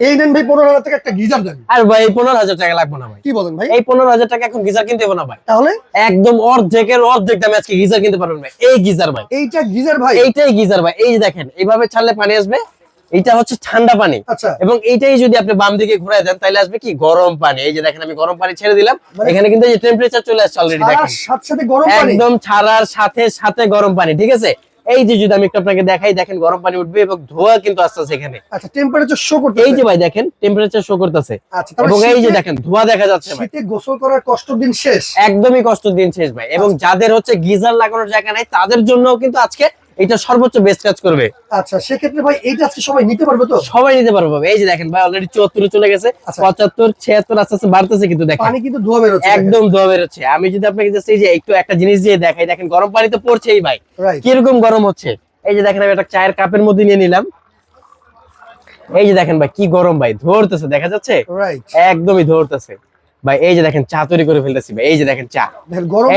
এই নেন ভাই পনেরো হাজার টাকা একটা গিজার দেন। আর ভাই পনেরো হাজার টাকা লাগবে না ভাই। কি বলেন ভাই? এই পনেরো হাজার টাকা এখন গিজার কিনতে না ভাই। তাহলে? একদম অর্ধেকের অর্ধেক দামে আজকে গিজার কিনতে পারবেন ভাই। এই গিজার ভাই। এইটা গিজার ভাই? এইটাই গিজার ভাই। এই দেখেন এইভাবে ছাড়লে পানি আসবে। এইটা হচ্ছে ঠান্ডা পানি। আচ্ছা। এবং এইটাই যদি আপনি বাম দিকে ঘুরাই দেন তাহলে আসবে কি? গরম পানি। এই যে দেখেন আমি গরম পানি ছেড়ে দিলাম। মানে- এখানে কিন্তু টেম্পারেচার চলে আসছে অলরেডি দেখেন। একদম ছাড়ার সাথে সাথে গরম পানি ঠিক আছে? এই যে যদি আমি একটু আপনাকে দেখাই দেখেন গরম পানি উঠবে এবং ধোয়া কিন্তু আসতেছে এখানে আচ্ছা টেম্পারেচার শো করতে এই যে ভাই দেখেন টেম্পারেচার শো করতেছে। আচ্ছা এবং এই যে দেখেন ধোয়া দেখা যাচ্ছে ভাই। শীতে গোসল করার কষ্ট দিন শেষ। একদমই কষ্ট দিন শেষ ভাই। এবং আচ্ছা। যাদের হচ্ছে গিজার লাগানোর জায়গা নাই তাদের জন্য কিন্তু আজকে এটা সর্বোচ্চ বেস্ট কাজ করবে। আচ্ছা সেক্ষেত্রে ভাই এইটা আজকে সবাই নিতে পারবে তো? সবাই নিতে পারব এই যে দেখেন ভাই অলরেডি চুয়াত্তরে চলে গেছে আচ্ছা। পঁচাত্তর ছিয়াত্তর আস্তে আস্তে বাড়তেছে কিন্তু দেখেন। পানি কিন্তু ধোয়া বেরোচ্ছে। একদম ধোয়া বেরোচ্ছে। আমি যদি আপনাকে জাস্ট এই যে একটু একটা জিনিস দিয়ে দেখাই দেখেন গরম পানি তো পড়ছেই ভাই। কীরকম গরম হচ্ছে? এই যে দেখেন আমি একটা চায়ের কাপের মধ্যে নিয়ে নিলাম। এই যে দেখেন ভাই কি গরম ভাই ধরতেছে দেখা যাচ্ছে? একদমই ধরতেছে। ভাই এই যে দেখেন চা তৈরি করে ফেলতেছি ভাই এই যে দেখেন চা।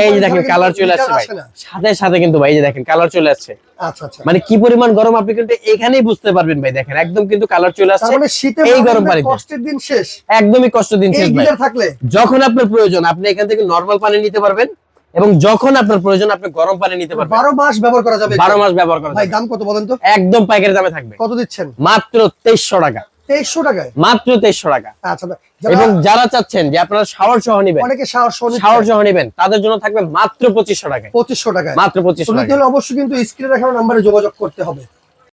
এই যে দেখেন কালার চলে আসছে ভাই। সাথে সাথে কিন্তু ভাই এই যে দেখেন কালার চলে আসছে। আচ্ছা আচ্ছা। মানে কি পরিমাণ গরম আপনি কিন্তু এখানেই বুঝতে পারবেন ভাই দেখেন একদম কিন্তু কালার চলে আসছে। মানে এই গরম পানিতে। কষ্টের দিন শেষ। একদমই কষ্ট দিন শেষ ভাই। থাকলে। যখন আপনার প্রয়োজন আপনি এখান থেকে নর্মাল পানি নিতে পারবেন এবং যখন আপনার প্রয়োজন আপনি গরম পানি নিতে পারবেন। বারো মাস ব্যবহার করা যাবে বারো মাস ব্যবহার করা যাবে। ভাই দাম কত বলেন তো? একদম পাইকারি দামে থাকবে। কত দিচ্ছেন? মাত্র তেইশশো টাকা। তেইশশো টাকায়? মাত্র তেইশশো টাকা। আচ্ছা যারা এবং যারা চাচ্ছেন যে আপনারা শাওয়ার সহ নিবেন অনেকে সাহস শাওয়ার সহ নিবেন তাদের জন্য থাকবে মাত্র পঁচিশশো টাকায়। পঁচিশশো টাকায়। মাত্র পঁচিশশো টাকা অবশ্যই কিন্তু স্ক্রিনে দেখানো নাম্বারে যোগাযোগ করতে হবে।